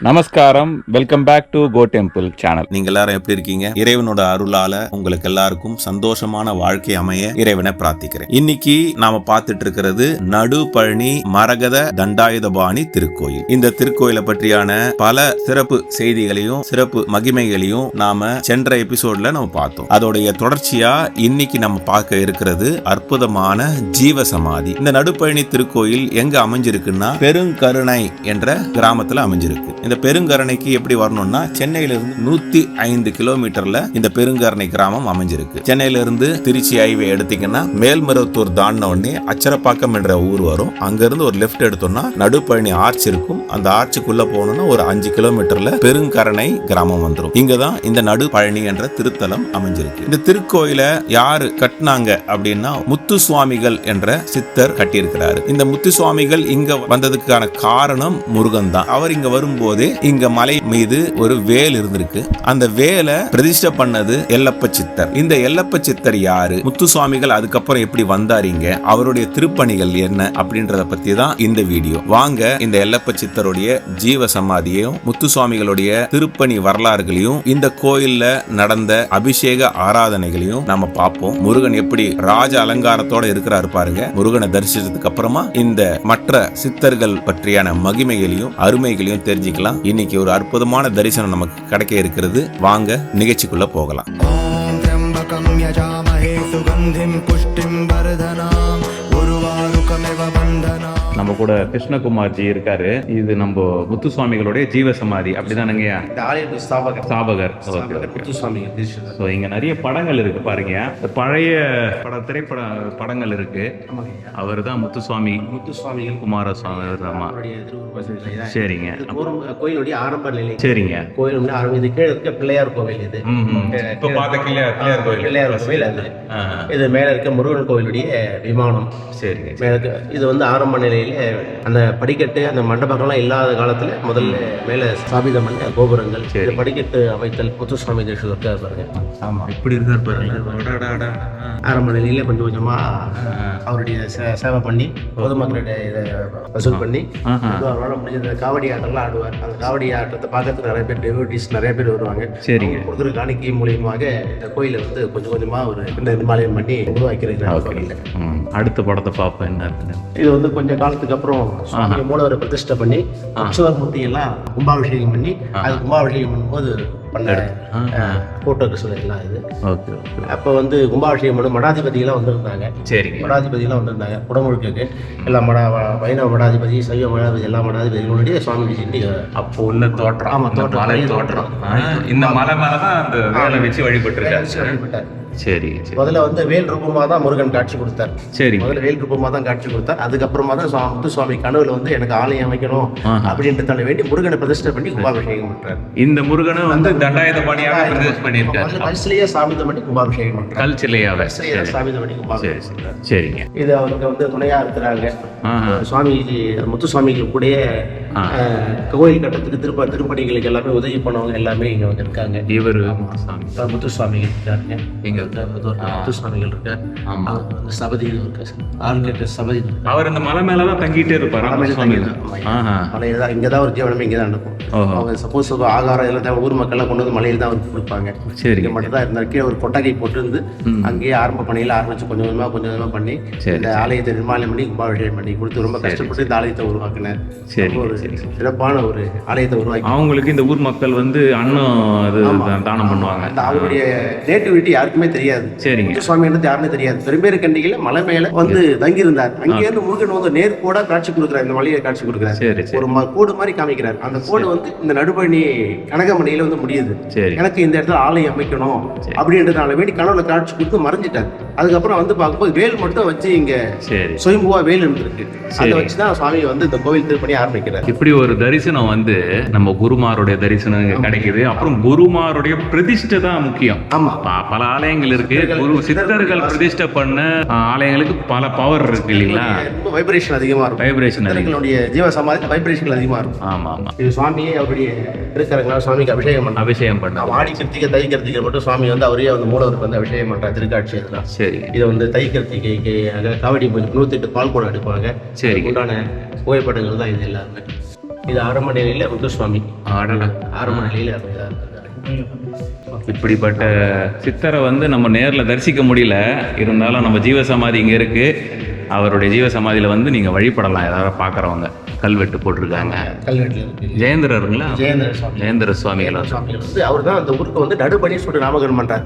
நமஸ்காரம். Welcome back to go temple channel நீங்க எல்லாரும் எப்படி இருக்கீங்க? இறைவனோட அருளால உங்களுக்கு எல்லாருக்கும் சந்தோஷமான வாழ்க்கை அமைய இறைவனை பிரார்த்திக்கிறேன். இன்னைக்கு நாம பார்த்துட்டு இருக்கிறது நடு பழனி மரகத தண்டாயுதபாணி திருக்கோயில். இந்த திருக்கோயிலை பற்றியான பல சிறப்பு செய்திகளையும் சிறப்பு மகிமைகளையும் நாம சென்ற எபிசோட்ல நம்ம பார்த்தோம். அதோடைய தொடர்ச்சியா இன்னைக்கு நம்ம பார்க்க இருக்கிறது அற்புதமான ஜீவ சமாதி இந்த நடுப்பழனி திருக்கோயில் எங்க அமைஞ்சிருக்குன்னா பெருங்கருணை என்ற கிராமத்துல அமைஞ்சிருக்கு. இந்த பெருங்கரணைக்கு எப்படி வரணும்னா சென்னையிலிருந்து நூத்தி ஐந்து கிலோமீட்டர்ல இந்த பெருங்கரணை கிராமம் அமைஞ்சிருக்கு. சென்னையிலிருந்து திருச்சி ஹைவே எடுத்தீங்கன்னா மேல்மருவத்தூர் தாண்டின உடனே அச்சரப்பாக்கம் என்ற ஊர் வரும். அங்கிருந்து ஒரு லெஃப்ட் எடுத்தோம்னா நடுப்பழனி ஆர்ச் இருக்கும். அந்த ஆர்ச்சுக்குள்ள போகணும்னா ஒரு அஞ்சு கிலோமீட்டர்ல பெருங்கரணை கிராமம் வந்துடும் இங்கதான் இந்த நடுப்பழனி என்ற திருத்தலம் அமைஞ்சிருக்கு. இந்த திருக்கோயிலை யாரு கட்டினாங்க அப்படின்னா முத்து சுவாமிகள் என்ற சித்தர் கட்டியிருக்கிறாரு. இந்த முத்து சுவாமிகள் இங்க வந்ததுக்கான காரணம் முருகன் தான் அவர் இங்க வரும்போது இங்க மலை மீது ஒரு வேல் இருந்திருக்கு. அந்த வேலை பிரதிஷ்டை பண்ணது எல்லப்ப சித்தர். இந்த எல்லப்ப சித்தர் யாரு? முத்து சுவாமிகள் அதுக்கப்புறம் எப்படி வந்தாரீங்க அவருடைய திருப்பணிகள் என்ன அப்படின்றத பத்தி தான் இந்த வீடியோ. வாங்க இந்த எல்லப்ப சித்தருடைய ஜீவ சமாதியையும் முத்து சுவாமிகளுடைய திருப்பணி வரலாறுகளையும் இந்த கோயில்ல நடந்த அபிஷேக ஆராதனைகளையும் நம்ம பார்ப்போம். முருகன் எப்படி ராஜ அலங்காரத்தோட இருக்கிறாரு பாருங்க. முருகனை தரிசிச்சதுக்கு அப்புறமா இந்த மற்ற சித்தர்கள் பற்றியான மகிமைகளையும் அருமைகளையும் தெரிஞ்சுக்கலாம். பார்க்கலாம். இன்னைக்கு ஒரு அற்புதமான தரிசனம் நமக்கு கிடைக்க இருக்கிறது. வாங்க நிகழ்ச்சிக்குள்ள போகலாம். புஷ்டிம் வரதனாம் நம்ம கூட கிருஷ்ணகுமார்ஜி இருக்காரு. இது நம்ம முத்து சுவாமிகளுடைய ஜீவ சமாதி ஆலயத்து ஸ்தாபகர். ஸோ இங்க நிறைய படங்கள் இருக்கு பாருங்க பழைய பட திரைப்பட படங்கள் இருக்கு. அவர் தான் முத்துசுவாமி. முத்துசுவாமிகள் குமாரசுவாமி ஆமா. சரிங்க. கோயிலுடைய ஆரம்ப நிலை சரிங்க. கோயில் வந்து ஆரம்பி இது கீழே இருக்க பிள்ளையார் கோவில் இது. இப்ப பார்த்த பிள்ளையார் பிள்ளையார் கோயில் பிள்ளையார் கோவில் அது. இது மேல இருக்க முருகன் கோவிலுடைய விமானம். சரிங்க மேல இது வந்து ஆரம்ப நிலையில அந்த படிக்கட்டு அந்த மண்டபங்கள்லாம் இல்லாத காலத்துல முதல்ல மேல ஸ்தாபிதம் பண்ண கோபுரங்கள் சரி. இந்த படிக்கட்டு அமைத்தல் முத்துசுவாமி தீட்சிதர் இருக்காரு பாருங்க. ஆமா. இப்படி இருக்கார் பாருங்க. ஆரம்ப நிலையில கொஞ்சம் கொஞ்சமா அவருடைய சேவை பண்ணி பொதுமக்களுடைய இதை வசூல் பண்ணி அவரால முடிஞ்ச காவடி ஆட்டம்லாம் ஆடுவார். அந்த காவடி ஆட்டத்தை பார்க்கறதுக்கு நிறைய பேர் டெவோட்டிஸ் நிறைய பேர் வருவாங்க. சரிங்க. அவங்க கொடுக்குற காணிக்கை மூலியமாக இந்த கோயிலை வந்து கொஞ்சம் கொஞ்சமா ஒரு இந்த நிர்மாலயம் பண்ணி ம், அடுத்த படத்தை பார்ப்போம். என்ன இது வந்து கொஞ்ச காலத்துக்கு அப்புறம் சுவாமி மூலவரை பிரதிஷ்டை பண்ணி உற்சவர் மூர்த்தி எல்லாம் கும்பாபிஷேகம் பண்ணி அது கும்பாபிஷேகம் பண்ணும்போது பண்ண போட்டோக்கு எல்லாம் இது. ஓகே அப்போ வந்து கும்பாபிஷேகம் பண்ண மடாதிபதியெல்லாம் வந்திருந்தாங்க. சரிங்க. மடாதிபதியெல்லாம் வந்திருந்தாங்க. குடமுழுக்குக்கு எல்லா மடா வைணவ மடாதிபதி சைவ மடாதிபதி எல்லா மடாதிபதிகளுடைய சுவாமி செஞ்சு அப்போ உள்ள தோற்றம். ஆமா, இந்த தோற்றம். மலை தோற்றம். இந்த மலை மேலதான் அந்த வேலை வச்சு வழிபட்டிருக்காரு. வழிபட்டார். சரி சரி. முதல்ல வந்து வேல் ரூபமா தான் முருகன் காட்சி கொடுத்தார். சரிங்க முதல்ல வேல் ரூபமா தான் காட்சி கொடுத்தார். அதுக்கப்புறமா தான் சுவா- முத்துசுவாமி கனவுல வந்து எனக்கு ஆலயம் அமைக்கணும். அப்படின்றதால வேண்டி முருகனை பிரதிஷ்டை பண்ணி கும்பாபிஷேகம் பண்றாரு. இந்த முருகனும் வந்து தண்டாயுத பாணியாக பிரதேஷ் பண்ணியிருக்காரு. கல்சிலேயே சாமிதம் பண்ணி கும்பாபிஷேகம் பண்றாரு. கல் சிலையாவ கல்சிலேயே சரி. சாமிதம் பண்ணி சரி கும்பாபிஷேகம் சரி. சரிங்க. இது அவருக்கு வந்து துணையா இருக்கிறாங்க. ஆஹா. சுவாமி முத்து சுவாமிகள் அஹ், கோயில் கட்டத்துக்கு திருப்ப திருப்பணிகளுக்கு எல்லாமே உதவி பண்ணவங்க எல்லாமே இங்க வந்து இருக்காங்க. இவரு? முத்து சுவாமிகள் இருக்காருங்க. எங்க முத்து சுவாமிகள் வந்து இருக்கு சபதி இருக்கு. அவர் இந்த மலை மேலதான் தங்கிட்டே இருப்பாரு? மலையில தான் இங்கே தான் ஒரு ஜீவனமே இங்கே தான் நடக்கும். அவங்க சப்போஸ் ஆகாரம் எல்லாம் ஊர் மக்கள்லாம் கொண்டு வந்து மலையில தான் அவருக்கு கொடுப்பாங்க. சரி. இங்கே மட்டும் தான் இருந்தார் கீழே ஒரு கொட்டகை போட்டு இருந்து அங்கேயே ஆரம்ப பணியில் ஆரம்பிச்சு கொஞ்சம் கொஞ்சமாக கொஞ்சம் கொஞ்சமாக பண்ணி சரி, இந்த ஆலயத்தை நிர்மாணம் பண்ணி கும்பாபிஷேகம் பண்ணி கொடுத்து ரொம்ப கஷ்டப்பட்டு இந்த ஆலயத்தை உருவாக்கினார். சரி ஒரு சரி சிறப்பான ஒரு ஆலயத்தை உருவாக்கி அவங்களுக்கு இந்த ஊர் மக்கள் வந்து அன்னம் தானம் பண்ணுவாங்க. அந்த அவருடைய நேட்டிவிட்டி யாருக்குமே தெரியாது. சரிங்க. சுவாமி என்னது யாருன்னு தெரியாது. பெரும்பேறு கண்டிகையில மலை மேல வந்து தங்கி இருந்தார் அங்கேருந்து முருகன் வந்து நேர் கோடா காட்சி கொடுக்குறார். இந்த மலையை காட்சி கொடுக்குறார். ஒரு கோடு மாதிரி காமிக்கிறார். அந்த கோடு வந்து இந்த நடுபழனி கனகமணியில வந்து முடியுது. எனக்கு இந்த இடத்துல ஆலயம் அமைக்கணும் அப்படின்றதுனால வேண்டி கனவுல காட்சி கொடுத்து மறைஞ்சிட்டார். அதுக்கப்புறம் வந்து பார்க்கும்போது வேல் மட்டும் வச்சு இங்க சுயம்புவா வேல் இருந்திருக்கு அதை. வச்சுதான் சுவாமி வந்து இந்த கோவில் திருப்பணி ஆரம்பிக்கிறார். இப்படி ஒரு தரிசனம் வந்து நம்ம குருமாருடைய தரிசனம் கிடைக்குது. அப்புறம் குருமாருடைய பிரதிஷ்டை தான் முக்கியம். ஆமா. பல ஆலயங்கள் இருக்கு. குரு சித்தர்கள் பிரதிஷ்டை பண்ண ஆலயங்களுக்கு பல பவர் இருக்கு இல்லைங்களா? ரொம்ப வைப்ரேஷன் அதிகமா இருக்கும். வைப்ரேஷன் அதிகம். சித்தர்களுடைய ஜீவ சமாதி வைப்ரேஷன் அதிகமா இருக்கும். ஆமா ஆமா. இது சுவாமியே அவருடைய திருக்கரங்களால் சுவாமிக்கு அபிஷேகம் பண்ணார் அபிஷேகம் பண்ண ஆடி கிருத்திகை தை கிருத்திகை மட்டும் சுவாமி வந்து அவரே வந்து மூலவருக்கு வந்து அபிஷேகம் பண்றார். திருக்காட்சி சரி. இதை வந்து தை கிருத்திகைக்கு காவடி நூத்தி எட்டு பால் கூட எடுப்பாங்க. சரி. உண்டான புகைப்படங்கள் தான் இது எல்லாருமே இது ஆரம்ப நிலையில முத்துசுவாமி ஆரம்ப நிலையில இருக்காரு. இப்படிப்பட்ட சித்தரை வந்து நம்ம நேரில் தரிசிக்க முடியல. இருந்தாலும் நம்ம ஜீவசமாதி இங்கே இருக்குது அவருடைய ஜீவசமாதியில் வந்து நீங்கள் வழிபடலாம் ஏதாவது பார்க்குறவங்க. கல்வெட்டு போட்டிருக்காங்க. ஜெயந்திரருங்களா? ஜெயேந்திர சுவாமி. ஜெயந்திர சுவாமிகள்? அவர் தான் அந்த ஊருக்கு வந்து நடுபழனி சொல்லிட்டு நாமகரணம் பண்றாரு.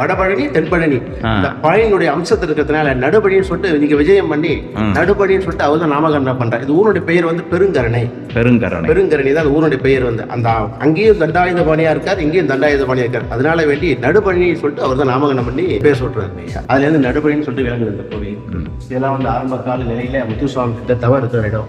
வடபழனி தென்பழனி. இந்த பழனியுடைய அம்சத்தில் இருக்கிறதுனால நடுபழின்னு சொல்லிட்டு நீங்க விஜயம் பண்ணி ம். நடுபழின்னு சொல்லிட்டு அவர் தான் நாமகரணம் பண்றாரு. இது ஊருடைய பெயர் வந்து பெருங்கரணை. பெருங்கரணை. பெருங்கரணி தான் ஊருடைய பெயர் வந்து. அந்த அங்கேயும் தண்டாயுத பாணியா இருக்கார் இங்கேயும் தண்டாயுத பாணியா இருக்கார். அதனால வேண்டி நடுபழனி சொல்லிட்டு அவர் தான் நாமகரணம் பண்ணி பேர் சொல்றாரு. அதுல இருந்து நடுபழின்னு சொல்லிட்டு விளங்குது இந்த கோவில். இதெல்லாம் வந்து ஆரம்ப கால நிலையில முத்துசுவாமி கிட்ட தவறு இருக்கிற இடம்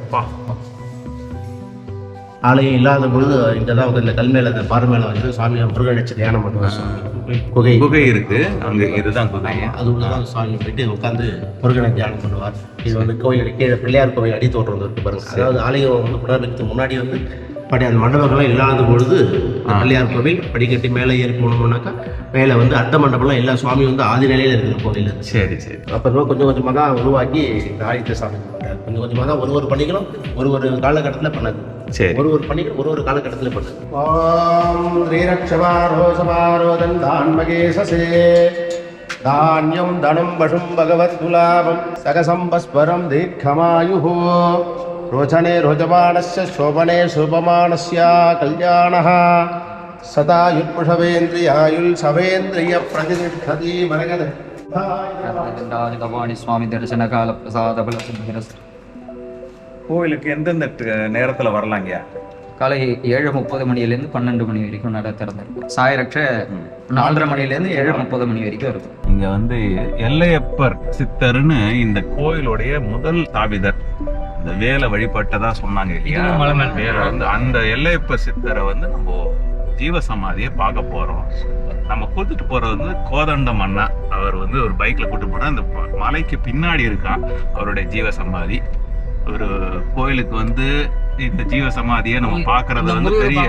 ஆலயம் இல்லாத பொழுது இங்கே தான் வந்து இந்த கல் மேல இந்த பாறை மேல வந்து சாமி முருகன் வச்சு தியானம் பண்ணுவார் சுவாமி. குகை. குகை இருக்கு. அங்க இதுதான் குகை. அது உள்ளதான் சுவாமி போயிட்டு உட்காந்து முருகனை தியானம் பண்ணுவார். இது வந்து கோயில் கீழே பிள்ளையார் கோவில் அடி தோற்றம் இருக்கு பாருங்க. அதாவது ஆலயம் வந்து புனர்வெடுத்து முன்னாடி வந்து படி அந்த மண்டபங்கள்லாம் இல்லாத பொழுது பிள்ளையார் கோவில் படிக்கட்டி மேலே ஏறி போனோம்னாக்கா மேலே வந்து அர்த்த மண்டபம்லாம் எல்லா சுவாமி வந்து ஆதி நிலையில இருக்கிற கோவில் சரி சரி. அப்புறமா கொஞ்சம் கொஞ்சமாக தான் உருவாக்கி இந்த ஆதித்த சாமி. கொஞ்சம் கொஞ்சமாக தான் ஒரு ஒரு பணிகளும் ஒரு ஒரு காலகட்டத்தில் பண்ணது சரி. ஒரு ஒரு பணிகள் ஒரு ஒரு காலகட்டத்தில் பண்ணது ஓம் ஸ்ரீரக்ஷமாரோ சமாரோ தந்தான்மகேசசே தானியம் தனம் பசும் பகவத் துலாபம் சகசம்பஸ்வரம் தீர்க்கமாயுः रोचने रोचमाणस्य शोभने शोभमाणस्य कल्याणः। सदा युत्पुषवेन्द्रियायुल्सभेन्द्रियप्रतिष्ठति वरगद சுவாமி தரிசன கால பிரசாத கோவிலுக்கு எந்தெந்த நேரத்தில் வரலாங்கய்யா? காலை ஏழு முப்பது மணியிலேருந்து பன்னெண்டு மணி வரைக்கும் நட திறந்திருக்கும் சாயரட்ச நாலரை மணிலேருந்து ஏழு முப்பது மணி வரைக்கும் இருக்கும். இங்க வந்து எல்லையப்பர் சித்தர்னு இந்த கோயிலுடைய முதல் ஸ்தாபிதர் இந்த வேலை வழிபட்டதா சொன்னாங்க இல்லையா. வேலை வந்து அந்த எல்லையப்பர் சித்தரை வந்து நம்ம ஜீவசமாதியை பார்க்க போறோம். நம்ம கூட்டிட்டு போறது வந்து கோதண்டம் அண்ணா அவர் வந்து ஒரு பைக்ல கூட்டு போனா அந்த மலைக்கு பின்னாடி இருக்கா அவருடைய ஜீவசமாதி. ஒரு கோயிலுக்கு வந்து இந்த ஜீவசமாதியை நம்ம பாக்குறது வந்து பெரிய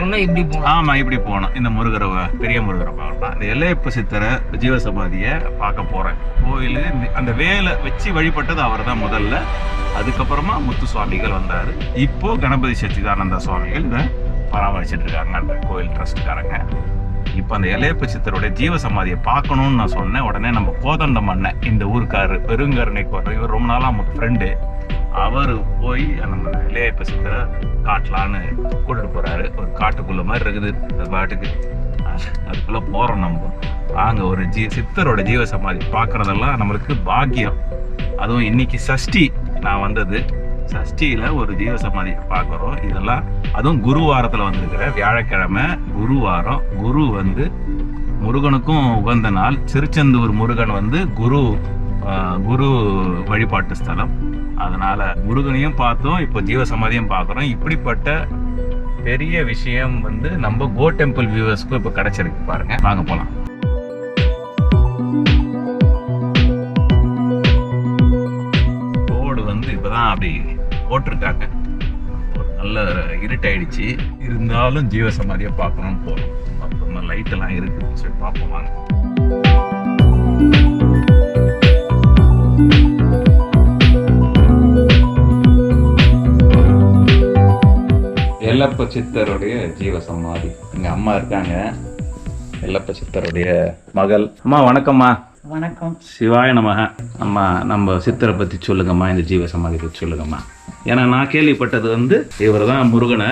ஆமா இப்படி போனோம் இந்த முருகரை பெரிய முருகரை பார்க்கலாம் இந்த எல்லையப்ப சித்தரை ஜீவசமாதியை பார்க்க போறேன். கோயில் அந்த வேலை வச்சு வழிபட்டது அவர் தான் முதல்ல. அதுக்கப்புறமா முத்து சுவாமிகள் வந்தாரு. இப்போ கணபதி சச்சிதானந்த சுவாமிகள் இதை பராமரிச்சுட்டு இருக்காங்க அந்த கோயில் ட்ரஸ்ட்காரங்க இப்போ அந்த இலையப்பு சித்தருடைய ஜீவ சமாதியை பார்க்கணும்னு நான் சொன்னேன். உடனே நம்ம கோதண்டம் அண்ணன் இந்த ஊருக்காரு பெருங்கருணை கோட்டை இவர் ரொம்ப நாளாக நம்ம ஃப்ரெண்டு அவர் போய் நம்ம இலையப்பு சித்தரை காட்டலான்னு கூட்டிட்டு போறாரு. ஒரு காட்டுக்குள்ள மாதிரி இருக்குது அது பாட்டுக்கு. அதுக்குள்ளே அதுக்குள்ள போறோம் நம்ம. அங்க ஒரு ஜீ சித்தரோட ஜீவ சமாதி பார்க்கறதெல்லாம் நம்மளுக்கு பாக்கியம். அதுவும் இன்னைக்கு சஷ்டி நான் வந்தது. சஷ்டியில் ஒரு ஜீவ சமாதி பார்க்குறோம். இதெல்லாம் அதுவும் குருவாரத்துல வந்திருக்கிற வியாழக்கிழமை குருவாரம். குரு வந்து முருகனுக்கும் உகந்த நாள். திருச்செந்தூர் முருகன் வந்து குரு குரு வழிபாட்டு ஸ்தலம். அதனால முருகனையும் பார்த்தோம் இப்போ ஜீவசமாதியும் பார்க்குறோம். இப்படிப்பட்ட பெரிய விஷயம் வந்து நம்ம கோ டெம்பிள் வியூவர்ஸ்க்கும் இப்போ கிடைச்சிருக்கு பாருங்க. வாங்க போகலாம் ரோடு வந்து இப்போதான் அப்படி போட்டிருக்காங்க. ஒரு நல்ல இருட்டாயிடுச்சு. இருந்தாலும் ஜீவ சமாதியை பார்க்கணும்னு போகிறோம் அப்புறமா லைட் எல்லாம் சொல்லி பார்ப்போம் வாங்க. எல்லப்ப சித்தருடைய ஜீவசமாதி எங்க அம்மா இருக்காங்க. எல்லப்ப சித்தருடைய மகள். அம்மா வணக்கம்மா. வணக்கம். சிவாய நமக. அம்மா நம்ம சித்தரை பற்றி சொல்லுங்கம்மா இந்த ஜீவசமாதி பற்றி சொல்லுங்கம்மா. ஏன்னா நான் கேள்விப்பட்டது வந்து இவர் தான் முருகனை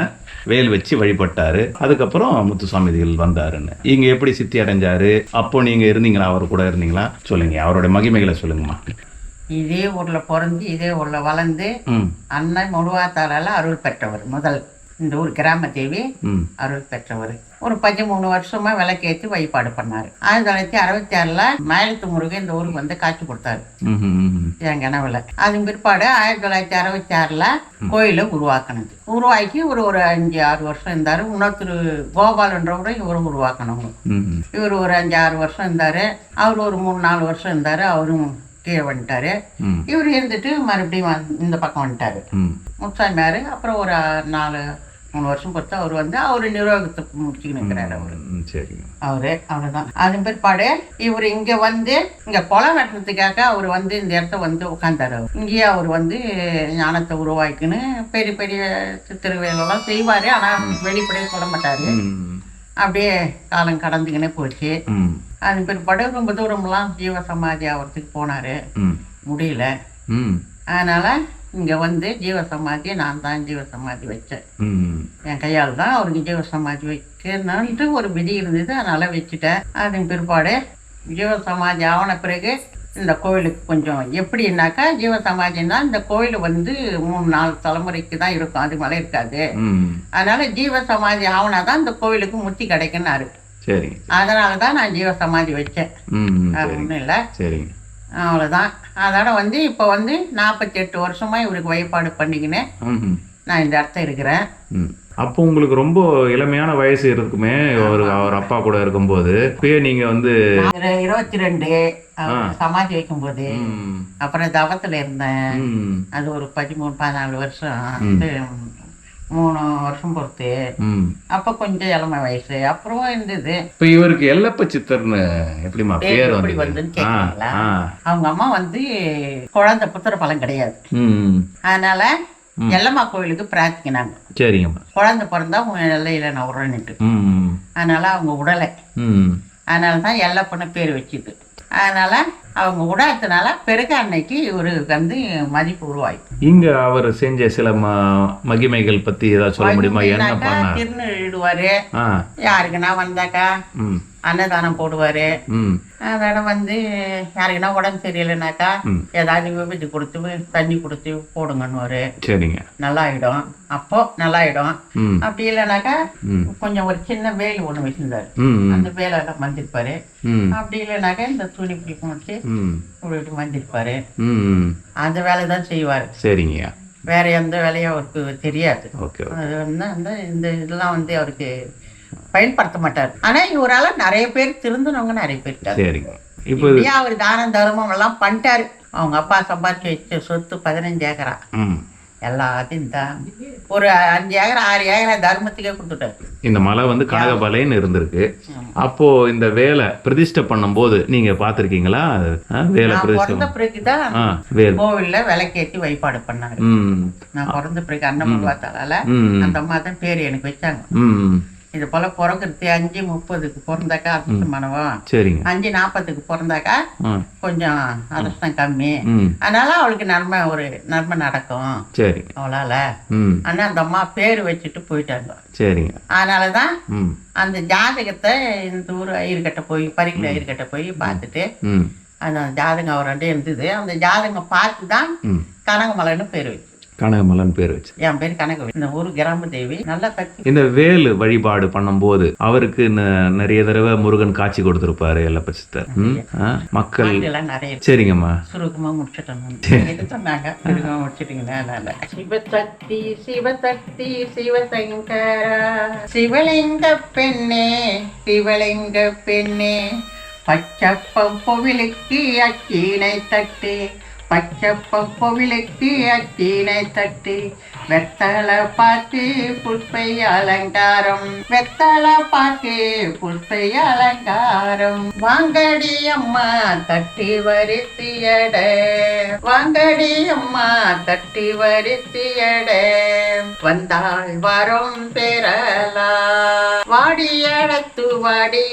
வேல் வச்சு வழிபட்டாரு. அதுக்கப்புறம் முத்துசாமிதிகள் வந்தாருன்னு. இங்க எப்படி சித்தி அடைஞ்சாரு? அப்போ நீங்க இருந்தீங்களா? அவர் கூட இருந்தீங்களா? சொல்லுங்க அவருடைய மகிமைகளை சொல்லுங்கம்மா. இதே ஊர்ல பிறந்து இதே ஊர்ல வளர்ந்து அண்ணன் முழுவாத்தாளால அருள் பெற்றவர் முதல். இந்த ஊர் கிராம தேவி அருள் பெற்றவர். ஒரு பதிமூணு வருஷமா விளக்கேற்றி வழிபாடு பண்ணாரு. ஆயிரத்தி தொள்ளாயிரத்தி அறுபத்தி ஆறுல மயிலத்து முருகன் இந்த ஊருக்கு வந்து காட்சி கொடுத்தாரு. என் கனவுல அதன் பிற்பாடு ஆயிரத்தி தொள்ளாயிரத்தி அறுபத்தி ஆறுல கோயிலை உருவாக்குனது. உருவாக்கி ஒரு ஒரு அஞ்சு ஆறு வருஷம் இருந்தாரு. இன்னொருத்தர் கோபாலன்றவரை இவரும் உருவாக்கணும். இவர் ஒரு அஞ்சு ஆறு வருஷம் இருந்தாரு. அவர் ஒரு மூணு நாலு வருஷம் இருந்தாரு. அவரும் கீழே வந்துட்டாரு. இவர் இருந்துட்டு மறுபடியும் இந்த பக்கம் வந்துட்டாரு. ம். முத்தாமியார் அப்புறம் ஒரு நாலு மூணு வருஷம் பொறுத்து அவர் வந்து அவர் நிர்வாகத்தை இருக்கிறாரு அவர். அவரு அவ்வளவுதான் அது பிற்பாடு இவர் இங்க வந்து இங்க குளம் வெட்டுறதுக்காக அவர் வந்து இந்த இடத்த வந்து உட்காந்தாரு அவர். இங்கேயே அவர் வந்து ஞானத்தை உருவாக்கின்னு பெரிய பெரிய திருவேலெல்லாம் செய்வாரு. ஆனா வெளிப்படையே சொல்ல மாட்டாரு. அப்படியே காலம் கடந்துக்கினே போச்சு. அது பிற்பாடு ரொம்ப தூரம்லாம் ஜீவ சமாதி ஆகிறதுக்கு போனாரு. முடியல. அதனால இங்க வந்து ஜீவ சமாதியை நான் தான் ஜீவ சமாதி வச்சேன். என் கையால் தான் அவருக்கு ஜீவ சமாதி வைக்கணுன்ட்டு ஒரு விதி இருந்தது. அதனால வச்சுட்டேன். அதன் பிற்பாடு ஜீவ சமாதி ஆன பிறகு இந்த கோயிலுக்கு கொஞ்சம் எப்படின்னாக்கா ஜீவ சமாதின்னா இந்த கோயில் வந்து மூணு நாலு தலைமுறைக்கு தான் இருக்கும். அது மேலே இருக்காது. அதனால ஜீவ சமாதி ஆவனா தான் இந்த கோயிலுக்கு முத்தி கிடைக்குன்னாரு சரிங்க அதனால தான் நான் ஜீவ சமாதி வச்சேன். சரிங்க ஒன்றும் இல்லை. சரிங்க அவ்வளோதான் அதோட வந்து இப்போ வந்து நாற்பத்தி எட்டு வருஷமா இவருக்கு வழிபாடு பண்ணிக்கினேன். நான் இந்த இடத்த இருக்கிறேன். அப்போ உங்களுக்கு ரொம்ப இளமையான வயசு இருக்குமே ஒரு அவர் அப்பா கூட இருக்கும்போது. இப்பயே நீங்க வந்து இரு- இருபத்தி ரெண்டு அவர் சமாதி வைக்கும்போது ம், அப்புறம் தவத்துல இருந்தேன். அது ஒரு பதிமூணு பதினாலு வருஷம். மூணு வருஷம் பொறுத்து. அப்போ கொஞ்சம் இளமை வயசு. அப்புறம் இருந்தது இப்ப இவருக்கு எல்லப்ப சித்தர்னு எப்படிமா பேர் எப்படி வந்து வந்துன்னு கேட்குறீங்களா ஆ அவங்க அம்மா வந்து குழந்தை புத்திர பலம் கிடையாது. அதனால எல்லம்மா கோயிலுக்கு பிரார்த்திக்கினாங்க. சரிங்கம்மா. குழந்தை பிறந்தா உன் எல்லையில நான் ம், அதனால அவங்க உடலை. ம் அதனால தான் எல்லப்பன்னு பேர் வச்சுது. அதனால அவங்க உடாதனால பிறகு அன்னைக்கு இவருக்கு வந்து மதிப்பு உருவாயிட்டு இங்க அவர் செஞ்ச சில மகிமைகள் பத்தி ஏதாவது சொல்ல முடியுமா? என்ன ஆ. யாருக்குன்னா வந்தாக்கா? அன்னதானம் போடுவாரு. அதோட வந்து யாருக்குன்னா உடம்பு சரியில்லைனாக்கா. ஏதாவது விபத்து கொடுத்து தண்ணி கொடுத்து போடுங்கன்னு சரிங்க. நல்லாயிடும். அப்போ நல்லாயிடும். அப்படி இல்லைனாக்கா கொஞ்சம் ஒரு சின்ன வேல் ஒண்ணு வச்சிருந்தாரு. அந்த வேலெல்லாம் வந்திருப்பாரு அப்படி இல்லைனாக்கா இந்த துணி பிடிக்கும் வச்சு இப்படி வந்திருப்பாரு அந்த வேலை தான் செய்வார். சரிங்கய்யா வேற எந்த வேலையும் அவருக்கு தெரியாது. அது வந்து அந்த இந்த இதெல்லாம் வந்து அவருக்கு பயன்படுத்த மாட்டார் ஆனா இவரால நிறைய பேர் திருந்தினவங்க நிறைய பேர் சரிங்க. இப்போ இப்படியே அவர் தானம் தர்மம் எல்லாம் பண்ணிட்டாரு. அவங்க அப்பா சம்பாதிச்சு வச்ச சொத்து பதினஞ்சு ஏக்கரா. எல்லாத்தையும் தான் ஒரு அஞ்சு ஏக்கரா ஆறு ஏக்கரா தர்மத்துக்கே கொடுத்துட்டாரு. இந்த மலை வந்து கனகபாளையன்னு இருந்திருக்கு. அப்போ இந்த வேலை பிரதிஷ்டை பண்ணும்போது நீங்க பாத்திருக்கீங்களா வேலை பிறந்த பிறகுதான் கோவில்ல விளக்கேத்தி வழிபாடு பண்ணாரு. ம். நான் பிறந்த பிறகு அன்னமுருவாத்தால ம். அந்த அம்மா தான் பேர் எனக்கு வச்சாங்க. இது போல பிறக்கிறது அஞ்சு முப்பதுக்கு பிறந்தாக்கா அதிர்ஷ்டம் மனவம் சரிங்க. அஞ்சு நாற்பதுக்கு பிறந்தாக்கா கொஞ்சம் அதிர்ஷ்டம் கம்மி. அதனால அவளுக்கு நன்மை ஒரு நன்மை நடக்கும். சரிங்க அவளால. ஆனா அந்த அம்மா பேர் வச்சுட்டு போயிட்டாங்க. சரிங்க. அதனாலதான் அந்த ஜாதகத்தை இந்த ஊர் ஐயர்கிட்ட போய் பரிக்கல ஐயர்கிட்ட போய் பார்த்துட்டு அந்த ஜாதகம் அவர்கிட்ட இருந்தது. அந்த ஜாதகம் பார்த்து தான் கனகமலைன்னு பேர் வச்சு. கனகமலன் பேர் வச்சு. என் பேர் கனக இந்த ஊர் கிராம தேவி நல்ல கட்சி இந்த வேலு வழிபாடு பண்ணும்போது அவருக்கு நிறைய தடவை முருகன் காட்சி கொடுத்திருப்பாரு எல்லப்ப சித்தர். மக்கள் எல்லாம் நிறைய. சரிங்கம்மா. சுருக்கமா முடிச்சிட்டோம். சிவசக்தி சிவசக்தி சிவசங்கரா. சிவலிங்க பெண்ணே சிவலிங்க பெண்ணே. பச்சப்பம் கோவிலுக்கு அச்சீனை தட்டு. பச்சப்பம் கோவிலுக்கு அச்சீனை வெத்தள வெத்தலை பாக்கு புஷ்பை அலங்காரம். வெத்தள பாக்கு புஷ்பை அலங்காரம். வாங்கடி அம்மா தட்டி வரிசையட வாங்கடி அம்மா தட்டி வரிசையட வந்தாள் வரும் பெறலா வாடியடத்து வாடி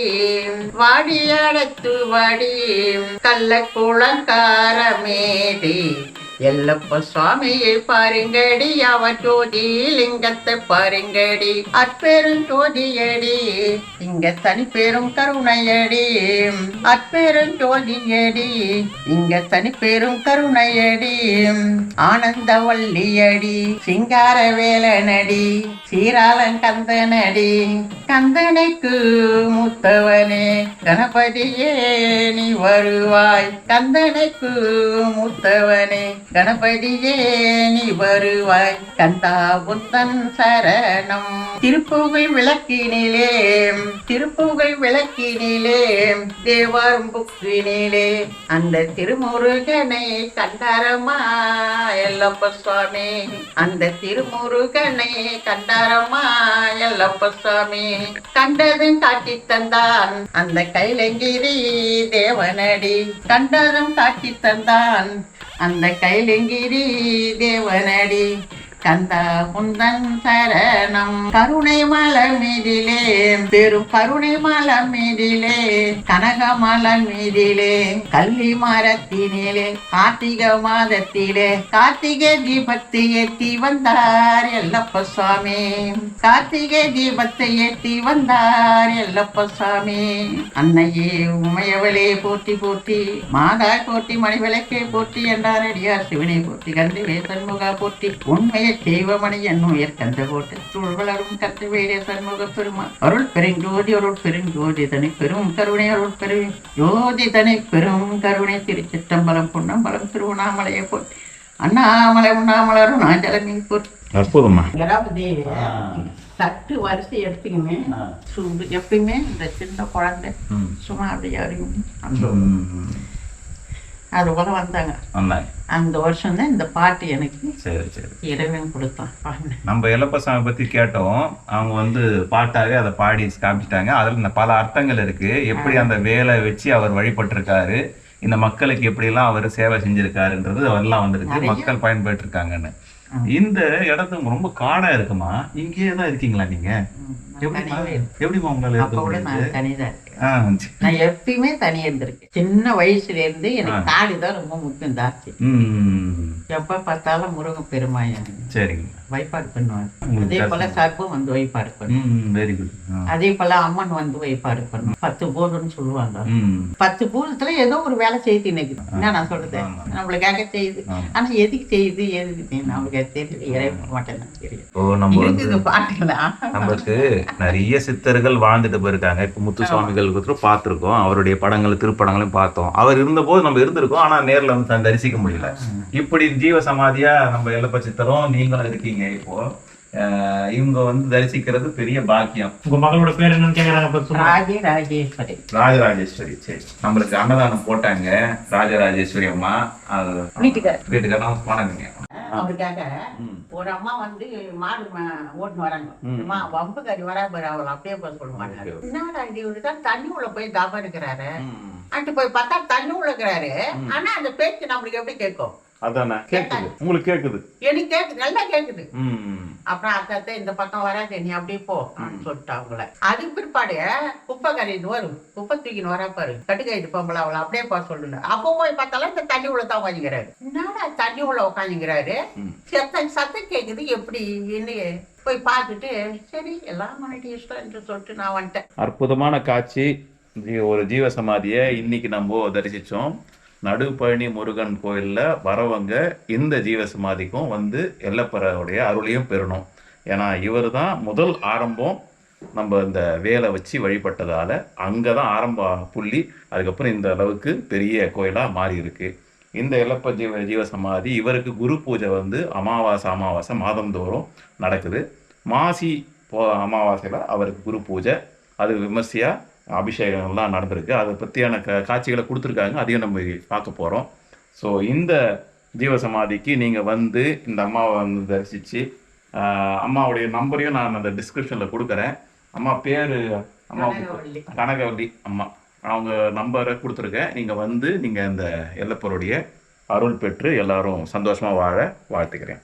வாடியடத்து வாடி. கள்ள குளங்காரமேடி எல்லப்ப சுவாமியை பாருங்கடி அவர் ஜோதி லிங்கத்தை பாருங்கடி அற்பெரும் ஜோதியடி இங்க தனி பெரும் கருணையடி அற்பெரும் ஜோதியடி இங்க தனி பெரும் கருணையடி ஆனந்த வள்ளியடி சிங்கார வேலனடி சீராளன் கந்தனடி கந்தனைக்கு மூத்தவனே கணபதியே நீ வருவாய் கந்தனைக்கு மூத்தவனே. கணபதியே நீ வருவாய். கந்தா புத்தன் சரணம். திருப்புகை விளக்கினிலே திருப்புகை விளக்கினிலே தேவாரும் புக்கினிலே அந்த திருமுருகனை கண்டாரமா எல்லப்ப சுவாமி. அந்த திருமுருகனை கண்டாரமா எல்லப்ப சுவாமி. கண்டதும் காட்டி தந்தான் அந்த கைலங்கிரி தேவனடி. கண்டதும் காட்டி தந்தான் அந்த கைலிங்கிரி தேவனடி. கந்தா குந்தன் சரணம். கருணை மலர் பெரும் கருணை மலர் கனக மலர் மீதிலே கள்ளி மரத்தினிலே கார்த்திக மாதத்திலே கார்த்திகை தீபத்தை ஏத்தி வந்தார் எல்லப்ப சுவாமி. கார்த்திகை தீபத்தை ஏத்தி வந்தார் எல்லப்ப சுவாமி. அன்னையே உமையவளே போட்டி போட்டி மாதா போட்டி மணிவிளக்கே போட்டி என்றார் அடியார் சிவனை போட்டி கந்தி வேசன்முகா போட்டி உண்மையை தெய்வமணி என் உயர் கந்த போட்டு சூழ் வளரும் கத்து வேடிய சண்முக பெருமாள் அருள் பெருஞ்சோதி அருள் பெருஞ்சோதி தனி பெரும் கருணை அருள் பெரும் ஜோதி தனி பெரும் கருணை. திருச்சிற்றம்பலம் பொன்னம்பலம் திருவண்ணாமலையை போற்றி அண்ணாமலை உண்ணாமலரும் நாஞ்சலமி போற்றி அற்புதமா கணபதி தட்டு வரிசை எடுத்துக்கின்னு சூடு எப்பயுமே இந்த சின்ன குழந்தை சும்மா அப்படியே அறியும். அந்த அது போல வந்தாங்க. வந்தாங்க. அந்த வருஷம் தான் இந்த பாட்டு எனக்கு சரி சரி. இறைவன் கொடுத்தான். நம்ம எல்லப்பசாமி பத்தி கேட்டோம். அவங்க வந்து பாட்டாவே அதை பாடி காமிச்சிட்டாங்க. அதுல இந்த பல அர்த்தங்கள் இருக்கு. எப்படி அந்த வேலை வச்சு அவர் வழிபட்டிருக்காரு. இந்த மக்களுக்கு எப்படி எல்லாம் அவர் சேவை செஞ்சிருக்காருன்றது அதெல்லாம் வந்திருக்கு. மக்கள் பயன்பெற்று இருக்காங்கன்னு இந்த இடத்து ரொம்ப காடா இருக்குமா? இங்கேயே தான் இருக்கீங்களா நீங்க? எப்படிமா எப்படிமா உங்களால இருக்க நான் எப்பயுமே தனியா இருந்திருக்கேன். சின்ன வயசுல இருந்து எனக்கு காடு தான் ரொம்ப முக்கியம் ம் எப்ப பார்த்தாலும் முருகன் பெருமாயன் சரிங்க. பண்ணுவாங்க உங்களுக்கு அதே போல சர்ப்பம் வந்து வழிபாடு பண்ணும் வெரி குட் அதே போல அம்மன் வந்து வழிபாடு பண்ணும் பத்து போதும்னு சொல்லுவாங்க. பத்து பூதத்துல ஏதோ ஒரு வேலை செய்து இன்னைக்கு. என்ன நான் சொல்றது. நம்மளுக்காக செய்யுது. ஆனா எதுக்கு செய்யுது எதுக்கு செய்யுது நம்மளுக்கு தெரியல. இறைவன் மட்டும் தான் தெரியும் நமக்கு நிறைய சித்தர்கள் வாழ்ந்துட்டு போயிருக்காங்க. இப்போ முத்து சுவாமிகள் பார்த்துருக்கோம். அவருடைய படங்கள் திருப்படங்களையும் பார்த்தோம். அவர் இருந்தபோது நம்ம இருந்திருக்கோம். ஆனா நேர்ல வந்து தரிசிக்க முடியல. இப்படி ஜீவ சமாதியா நம்ம எல்லப்ப சித்தரும் நீங்களும் இருக்கீங்க. இப்போ அஹ் இவங்க வந்து தரிசிக்கிறது பெரிய பாக்கியம். உங்க மகளோட பேர் என்னன்னு கேக்குறாங்க இப்ப சொல்லுங்க. ராஜே ராஜேஸ்வரி. ராஜராஜேஸ்வரி சரி. நம்மளுக்கு அன்னதானம் போட்டாங்க ராஜராஜேஸ்வரி அம்மா. அது வீட்டுக்கார். வீட்டுக்காரலாம் போனாங்க அவருக்காக ஒரு அம்மா வந்து மாடு ஓட்டுன்னு வராங்க. அம்மா வம்பு கறி வரா அவளை அப்படியே போய் சொல்ல மாட்டாரு என்னடா இது இவரு தான் தண்ணி உள்ள போய் தாபா இருக்கிறாரு அன்ட்டு போய் பார்த்தா தண்ணி உள்ள இருக்கிறாரு. ஆனா அந்த பேச்சு நம்மளுக்கு எப்படி கேட்கும்? அதானே? கேக்குது. உங்களுக்கு கேக்குது? எனக்கு கேக்குது. நல்லா கேக்குது. அப்புறம் அத்தை இந்த பக்கம் வராது நீ அப்படியே போ சொல்லிட்டு அவங்கள. அதுக்கு பிற்பாடு குப்பை கறின்னு வரும். குப்பை தூக்கின்னு வரா பாரு. கட்டுக்காய்ச்சி பொம்பளை அவளை அப்படியே போக சொல்லுங்க. அப்போ போய் பார்த்தாலும் இந்த தண்ணி உள்ள தான் உட்காந்துக்கிறாரு என்னடா தண்ணி உள்ள உட்காந்துக்கிறாரு சத்தம் சத்தம் கேக்குது. எப்படி? என்ன போய் பார்த்துட்டு சரி எல்லாம் மனைவி இஷ்டம் என்று சொல்லிட்டு நான் வந்துட்டேன். அற்புதமான காட்சி. ஒரு ஜீவ சமாதியை இன்னைக்கு நம்ம தரிசிச்சோம். நடுப்பழனி முருகன் கோயிலில் வரவங்க இந்த ஜீவ சமாதிக்கும் வந்து எல்லப்பறவுடைய அருளையும் பெறணும். ஏன்னா இவர் தான் முதல் ஆரம்பம் நம்ம இந்த வேலை வச்சு வழிபட்டதால் அங்கே தான் ஆரம்ப புள்ளி. அதுக்கப்புறம் இந்த அளவுக்கு பெரிய கோயிலாக மாறி இருக்கு இந்த எல்லப்ப ஜீவ ஜீவ சமாதி இவருக்கு குரு பூஜை வந்து அமாவாசை அமாவாசை மாதந்தோறும் நடக்குது. மாசி போ அமாவாசையில் அவருக்கு குரு பூஜை. அது விமர்சையாக அபிஷேகங்கள்லாம் நடந்திருக்கு. அதை பற்றியான க காட்சிகளை கொடுத்துருக்காங்க. அதையும் நம்ம பார்க்க போகிறோம் ஸோ இந்த ஜீவசமாதிக்கு நீங்கள் வந்து இந்த அம்மாவை வந்து தரிசித்து அம்மாவுடைய நம்பரையும் நான் அந்த டிஸ்கிரிப்ஷனில் கொடுக்குறேன். அம்மா பேர் அம்மா. கனகவள்ளி அம்மா. அவங்க நம்பரை கொடுத்துருக்கேன். நீங்கள் வந்து நீங்கள் இந்த எல்லப்பருடைய அருள் பெற்று எல்லாரும் சந்தோஷமாக வாழ வாழ்த்துக்கிறேன்.